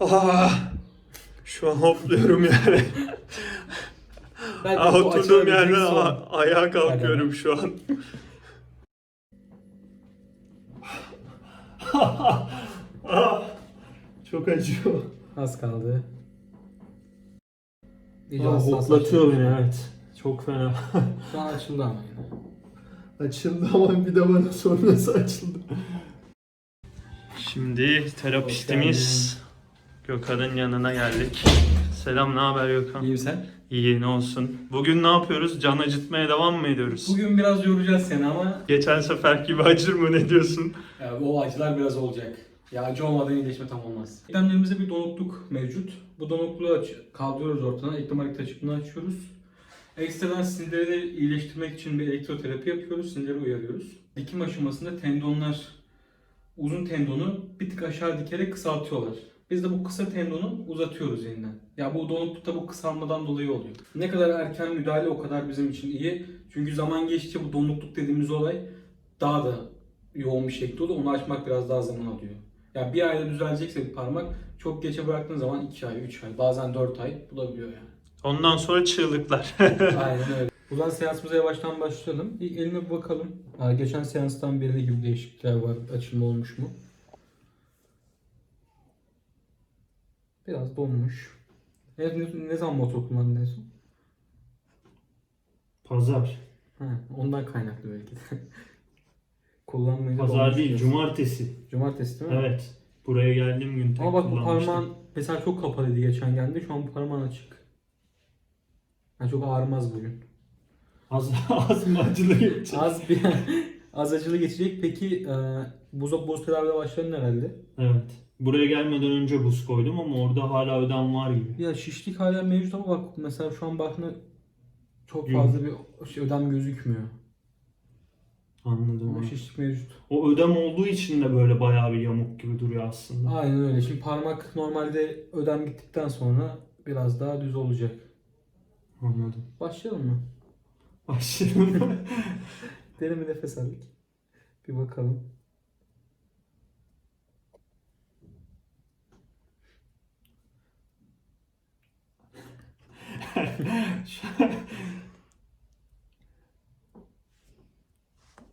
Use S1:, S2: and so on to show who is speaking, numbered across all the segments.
S1: Ah, şu an hopluyorum yani.
S2: Belki bu
S1: oturduğum
S2: açılabilecek
S1: yerden
S2: son.
S1: a- ayağa kalkıyorum şu an. Ah, Çok acıyor.
S2: Az kaldı. İyice
S1: Ah,
S2: hassas
S1: hoplatıyor
S2: açıldı.
S1: beni evet. Çok fena.
S2: Şu an açıldı ama yine.
S1: Açıldı ama bir de bana sonrası açıldı. Şimdi terapistimiz Gökhan'ın yanına geldik. Selam, ne haber Gökhan?
S2: İyiyim sen?
S1: İyi, ne olsun. Bugün ne yapıyoruz? Can acıtmaya devam mı ediyoruz?
S2: Bugün biraz yoracağız seni ama
S1: Geçen sefer gibi acır mı ne diyorsun?
S2: ya, o acılar biraz olacak. Ya acı olmadan iyileşme tam olmaz. Eklemlerimizde bir donukluk mevcut. Bu donukluğu aç kaldırıyoruz ortadan. Eklem hareket açıklığını açıyoruz. Ekstradan sinirleri iyileştirmek için bir elektroterapi yapıyoruz. Sinirleri uyarıyoruz. Dikim aşamasında tendonlar, uzun tendonu bir tık aşağı dikerek kısaltıyorlar. Biz de bu kısa tendonu uzatıyoruz yeniden. Ya bu donuklukta bu kısalmadan dolayı oluyor. Ne kadar erken müdahale o kadar bizim için iyi. Çünkü zaman geçtikçe bu donukluk dediğimiz olay daha da yoğun bir şekilde oluyor. Onu açmak biraz daha zaman alıyor. Ya bir ayda düzelecekse bir parmak çok geçe bıraktığın zaman 2 ay, 3 ay, bazen 4 ay bulabiliyor yani.
S1: Ondan sonra çığlıklar.
S2: Aynen öyle. Zaman seansımıza yavaştan başlayalım. İlk elime bir bakalım. Aa, geçen seanstan beri gibi değişiklikler var, açılma olmuş mu? Biraz donmuş. Ne, ne, ne zaman motor kullandın en son?
S1: Pazar.
S2: Ha, ondan kaynaklı belki de. Kullanmayınca
S1: Pazar değil, cumartesi.
S2: Cumartesi değil mi?
S1: Evet. Buraya geldiğim gün tek
S2: Ama bak bu parmağın mesela çok kapalıydı geçen geldi. Şu an bu parmağın açık. Yani çok ağrımaz bugün.
S1: Az, az mı acılı geçecek?
S2: Az bir az acılı geçecek. Peki e, buz, buz tedavide başladın herhalde.
S1: Evet. Buraya gelmeden önce buz koydum ama orada hala ödem var gibi.
S2: Ya şişlik hala mevcut ama bak mesela şu an baktığında çok
S1: Yok.
S2: fazla bir şey, ödem gözükmüyor.
S1: Anladım.
S2: Ama şişlik mevcut.
S1: O ödem olduğu için de böyle bayağı bir yamuk gibi duruyor aslında.
S2: Aynen öyle. Şimdi parmak normalde ödem gittikten sonra biraz daha düz olacak.
S1: Anladım.
S2: Başlayalım mı?
S1: Başlayalım.
S2: Derin bir nefes aldık. Bir bakalım.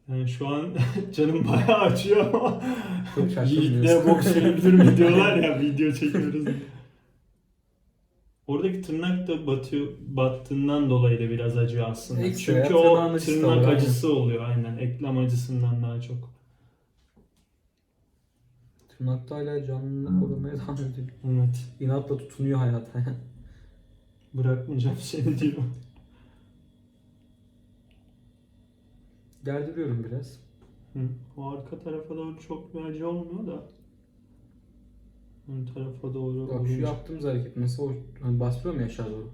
S1: Yani şu an canım bayağı acıyor ama
S2: Çok.
S1: Yiğit'le boks sürebilir mi diyorlar ya video çekiyoruz. Oradaki tırnak da batıyor, battığından dolayı da biraz acıyor aslında.
S2: Ekstra,
S1: Çünkü o tırnak acısı oluyor aynen. Eklem acısından daha çok.
S2: Tırnakta hala canlılığını korumaya devam ediyor.
S1: Evet.
S2: İnatla tutunuyor hayata.
S1: Bırakmayacağım seni diyor.
S2: Gerdiriyorum biraz.
S1: Hı. O arka tarafa doğru çok acı olmuyor da. Ön tarafa doğru
S2: Bak şu
S1: olunca-
S2: yaptığımız hareket mesela o hani bastırıyorum ya aşağı doğru.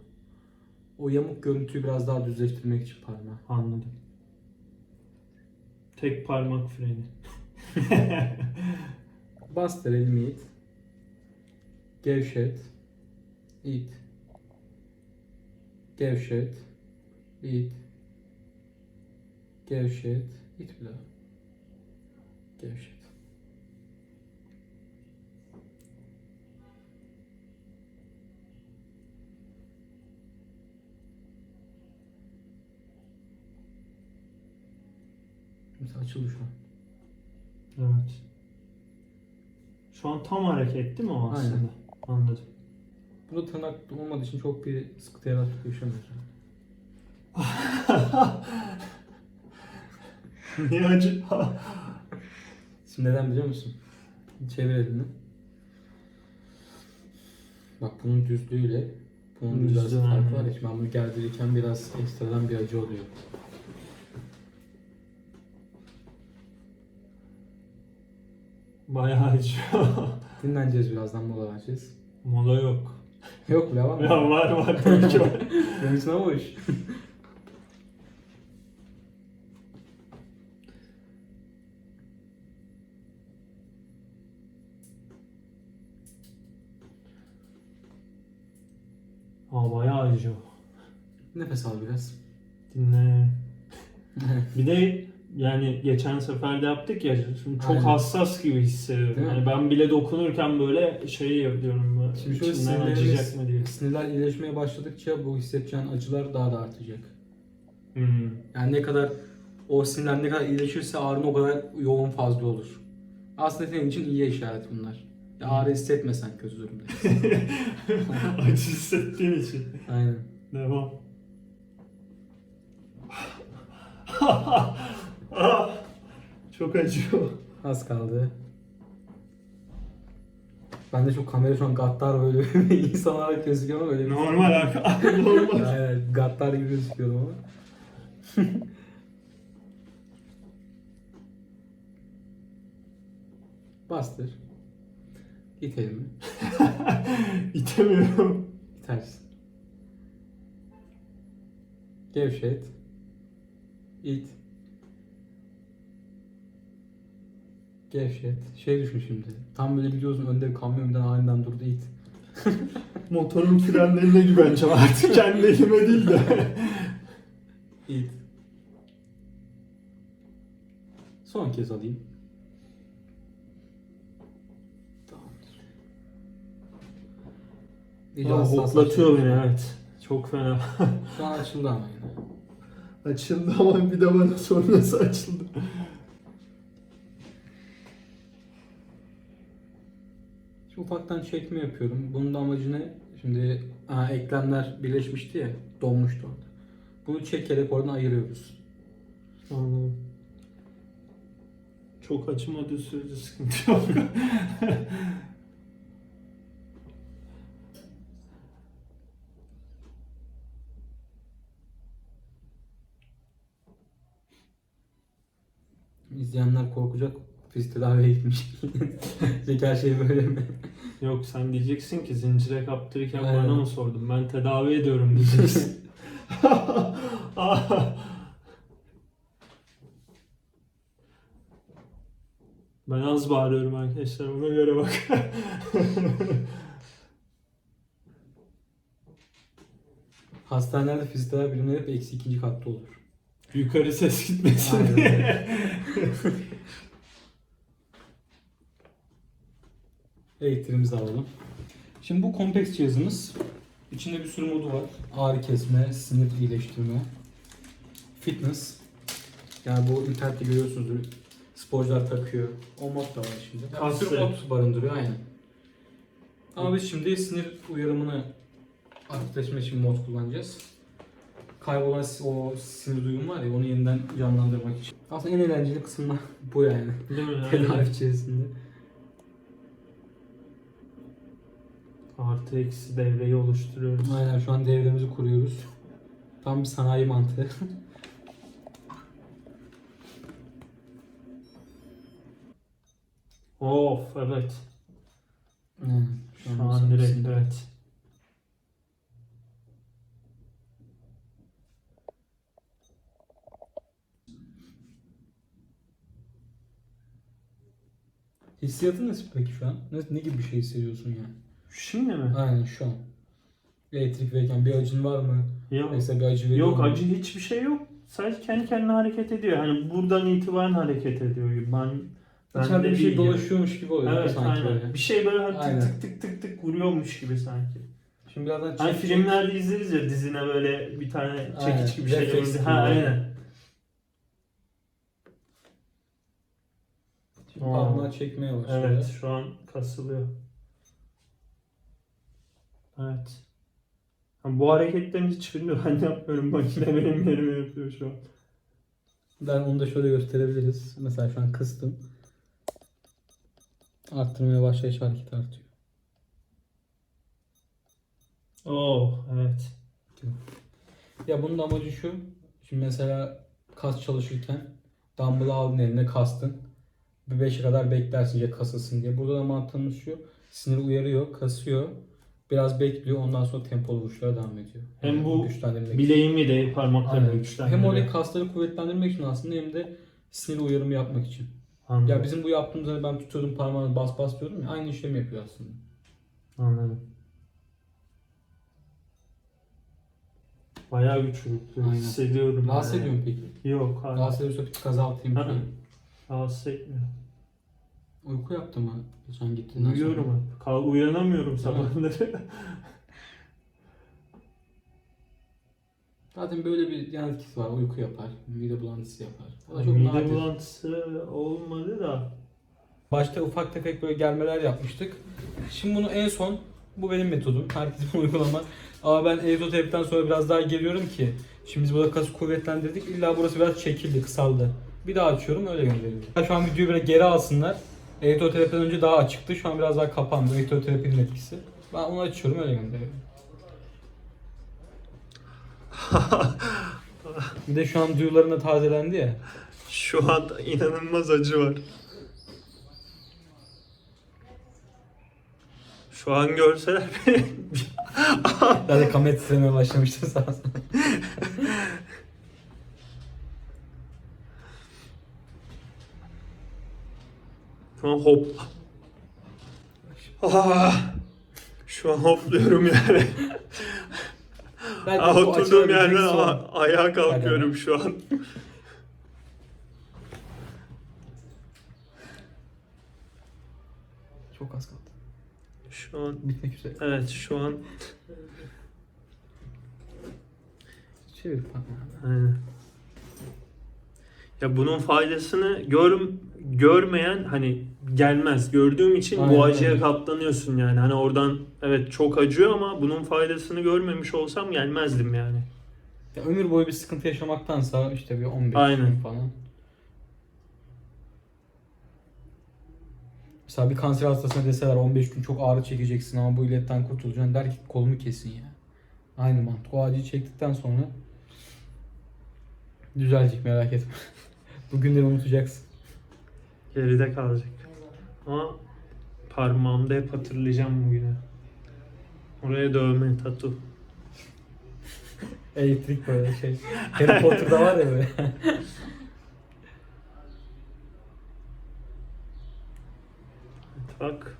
S2: O yamuk görüntüyü biraz daha düzleştirmek için parmağı.
S1: Anladım. Tek parmak freni.
S2: Bastır elimi it. Gevşet. İt. Gevşet. İt. Gevşet. İt daha. Gevşet. Mesela açıldı şu an.
S1: Evet. Şu an tam hareket değil mi o aslında?
S2: Aynen.
S1: Anladım.
S2: Burada tırnak olmadığı için çok bir sıkıntı yarattık yaşamıyoruz.
S1: Niye acı?
S2: Şimdi neden biliyor musun? Çevir elini. Bak bunun düzlüğüyle bunun
S1: Düzlüğü,
S2: biraz farkı
S1: aynen.
S2: var ya. Şimdi ben bunu gerdirirken biraz ekstradan bir acı oluyor.
S1: Bayağı acıyor.
S2: Dinleneceğiz birazdan mola vereceğiz.
S1: Mola yok.
S2: Yok bile var mı?
S1: Ya var var tabii ki var.
S2: Benim için ama hoş.
S1: Aa bayağı acıyor.
S2: Nefes al biraz.
S1: Dinle. Bir de yani geçen sefer de yaptık ya şimdi çok
S2: Aynen.
S1: hassas gibi hissediyorum.
S2: Değil mi?
S1: Yani ben bile dokunurken böyle şey diyorum
S2: Şimdi şöyle sinirlerimiz-
S1: mı diye.
S2: Sinirler iyileşmeye başladıkça bu hissedeceğin acılar daha da artacak.
S1: Hmm.
S2: Yani ne kadar o sinirler ne kadar iyileşirse ağrın o kadar yoğun fazla olur. Aslında senin için iyi işaret bunlar. Ya ağrı hissetmesen kötü durumdaysın.
S1: Acı hissettiğin için.
S2: Aynen.
S1: Devam. Ah, Çok acıyor.
S2: Az kaldı. Ben de şu kamera şu an gattar böyle bir insan olarak gözüküyor ama öyle bir
S1: Normal abi. Normal.
S2: Aynen gattar gibi gözüküyorum ama. Bastır. İt elimi.
S1: İtemiyorum.
S2: İtersin. Gevşet. İt. Gevşet. Şey düşün şimdi. Tam böyle gidiyorsun önde bir kamyon birden aniden durdu it.
S1: Motorun frenlerine güvencem artık kendi elime değil de.
S2: İt. Son kez alayım. Tamamdır. İyice
S1: Aa,
S2: hassas
S1: hoplatıyor beni evet. Çok fena.
S2: Şu an açıldı ama yine.
S1: Açıldı ama bir de bana sor nasıl açıldı.
S2: Ufaktan çekme yapıyorum. Bunun da amacı ne? Şimdi ha, eklemler birleşmişti ya, donmuştu orada. Bunu çekerek oradan ayırıyoruz.
S1: Anladım. Çok acımadığı sürece sıkıntı yok.
S2: İzleyenler korkacak. Fizik tedaviye gitmiş. Peki her şey böyle mi?
S1: Yok sen diyeceksin ki zincire kaptırırken
S2: Aynen.
S1: bana mı sordun? Ben tedavi ediyorum diyeceksin. ben az bağırıyorum arkadaşlar ona göre bak.
S2: Hastanelerde fizik tedavi birimleri hep eksi ikinci katta olur.
S1: Yukarı ses gitmesin diye.
S2: öyle. Elektriğimizi alalım. Şimdi bu kompleks cihazımız. İçinde bir sürü modu var. Ağrı kesme, sinir iyileştirme, fitness. Yani bu internette görüyorsunuz sporcular takıyor. O mod da var şimdi. Yani bir sürü mod barındırıyor aynen. Ama biz şimdi sinir uyarımını aktifleşme için mod kullanacağız. Kaybolan o sinir duyum var ya onu yeniden canlandırmak için. Aslında en eğlenceli kısımlar bu yani.
S1: Değil mi?
S2: Tedavi içerisinde.
S1: Artı eksi devreyi oluşturuyoruz.
S2: Aynen şu an devremizi kuruyoruz. Tam bir sanayi mantığı.
S1: Of evet.
S2: Hmm,
S1: Şu an direkt
S2: ısındı.
S1: evet.
S2: Hissiyatın nasıl peki şu an? Ne, ne gibi bir şey hissediyorsun yani?
S1: Şimdi mi?
S2: Aynen şu an. Elektrik verirken bir acın var mı?
S1: Yok.
S2: Mesela bir acı veriyor
S1: Yok
S2: mu?
S1: acı hiçbir şey yok. Sadece kendi kendine hareket ediyor. Hani buradan itibaren hareket ediyor gibi. Ben ben
S2: İçeride
S1: de
S2: bir şey
S1: yani.
S2: dolaşıyormuş gibi oluyor
S1: Evet
S2: sanki
S1: aynen.
S2: böyle.
S1: Bir şey böyle hani
S2: Aynen.
S1: tık tık tık tık vuruyormuş gibi sanki.
S2: Şimdi birazdan
S1: Hani
S2: çekecek.
S1: filmlerde izleriz ya dizine böyle bir tane
S2: Aynen,
S1: çekiç gibi şey
S2: refleks gibi
S1: Ha aynen.
S2: Şimdi
S1: Aa.
S2: parmağı çekmeye başladı.
S1: Evet şu an kasılıyor. Evet. Ha, bu hareketlerin hiçbirini ben yapmıyorum. Makine benim yerime yapıyor şu an.
S2: Ben onu da şöyle gösterebiliriz. Mesela şu an kıstım. Arttırmaya başlayış hareket artıyor.
S1: Oh evet.
S2: Ya bunun da amacı şu. Şimdi mesela kas çalışırken dumbbell'ı aldın eline kastın. Bir 5'e kadar beklersin ya kasılsın diye. Burada da mantığımız şu. Sinir uyarıyor, kasıyor. Biraz bekliyor. Ondan sonra tempolu vuruşlara devam ediyor.
S1: Hem bu
S2: güçlendirmek için.
S1: Bileğimi de parmaklarımı
S2: Aynen. Hem oraya kasları kuvvetlendirmek için aslında hem de sinir uyarımı yapmak için.
S1: Anladım.
S2: Ya bizim bu yaptığımızda hani ben tutuyordum parmağını bas bas diyordum ya aynı işlemi yapıyor aslında.
S1: Anladım. Bayağı güçlü.
S2: Aynen.
S1: Hissediyorum.
S2: Rahatsız
S1: yani.
S2: ediyor mu peki?
S1: Yok hayır.
S2: Rahatsız ediyorsa bir kaza atayım.
S1: Ha. Rahatsız etmiyor.
S2: Uyku yaptı mı geçen gittiğinden
S1: Uyuyorum
S2: sonra?
S1: hep. Kal uyanamıyorum sabahları.
S2: Zaten böyle bir yan etkisi var. Uyku yapar, mide bulantısı yapar. O da çok
S1: Mide
S2: nadir.
S1: bulantısı olmadı da.
S2: Başta ufak tefek böyle gelmeler yapmıştık. Şimdi bunu en son, bu benim metodum. Herkesin uygulama. Ama ben elektroterapiden sonra biraz daha geliyorum ki. Şimdi biz burada kası kuvvetlendirdik. İlla burası biraz çekildi, kısaldı. Bir daha açıyorum, öyle gönderiyorum. Şu an videoyu böyle geri alsınlar. Elektroterapiden önce daha açıktı. Şu an biraz daha kapandı. Elektroterapinin etkisi. Ben onu açıyorum, öyle gönderiyorum. Bir de şu an duyularım da tazelendi ya.
S1: Şu an inanılmaz acı var. Şu an görseler beni
S2: Zaten kamera titremeye başlamıştı sağ olsun.
S1: Şu an hop. Ah! Şu an hopluyorum yani.
S2: Belki
S1: Ah, Oturduğum yerden a- ayağa kalkıyorum şu an.
S2: Çok az kaldı.
S1: Şu an
S2: Bitmek üzere.
S1: evet şu an
S2: Çevir parmağını.
S1: Aynen. Ya bunun faydasını gör, görmeyen hani gelmez. Gördüğüm için
S2: Aynen
S1: bu acıya katlanıyorsun yani. Hani oradan evet çok acıyor ama bunun faydasını görmemiş olsam gelmezdim yani.
S2: Ya ömür boyu bir sıkıntı yaşamaktansa işte bir 15
S1: Aynen.
S2: gün falan. Mesela bir kanser hastasına deseler 15 gün çok ağrı çekeceksin ama bu illetten kurtulacaksın der ki kolumu kesin ya. Aynı mantık. O acıyı çektikten sonra düzelecek merak etme. Bugünleri unutacaksın.
S1: Geride kalacak. Ama parmağımda hep hatırlayacağım bugünü. Oraya dövme, tatu.
S2: Elektrik böyle şey. Harry Potter'da var ya böyle.
S1: Bak.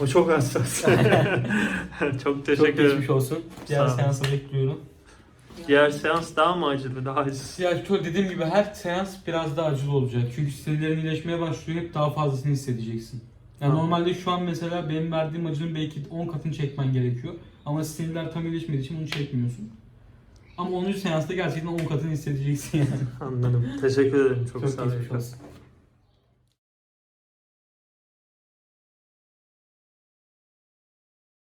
S1: O çok hassas. çok
S2: Çok
S1: teşekkür ederim.
S2: geçmiş olsun. Diğer
S1: Sağ ol.
S2: seansı bekliyorum.
S1: Diğer seans daha mı acılı, daha acısı?
S2: Ya şu dediğim gibi her seans biraz daha acılı olacak. Çünkü sinirlerin iyileşmeye başlıyor. Hep daha fazlasını hissedeceksin. Yani
S1: Anladım.
S2: normalde şu an mesela benim verdiğim acının belki 10 katını çekmen gerekiyor. Ama sinirler tam iyileşmediği için bunu çekmiyorsun. Ama 10. seansta gerçekten 10 katını hissedeceksin yani.
S1: Anladım. Teşekkür ederim. Çok,
S2: Çok
S1: sağ olun.
S2: geçmiş olsun.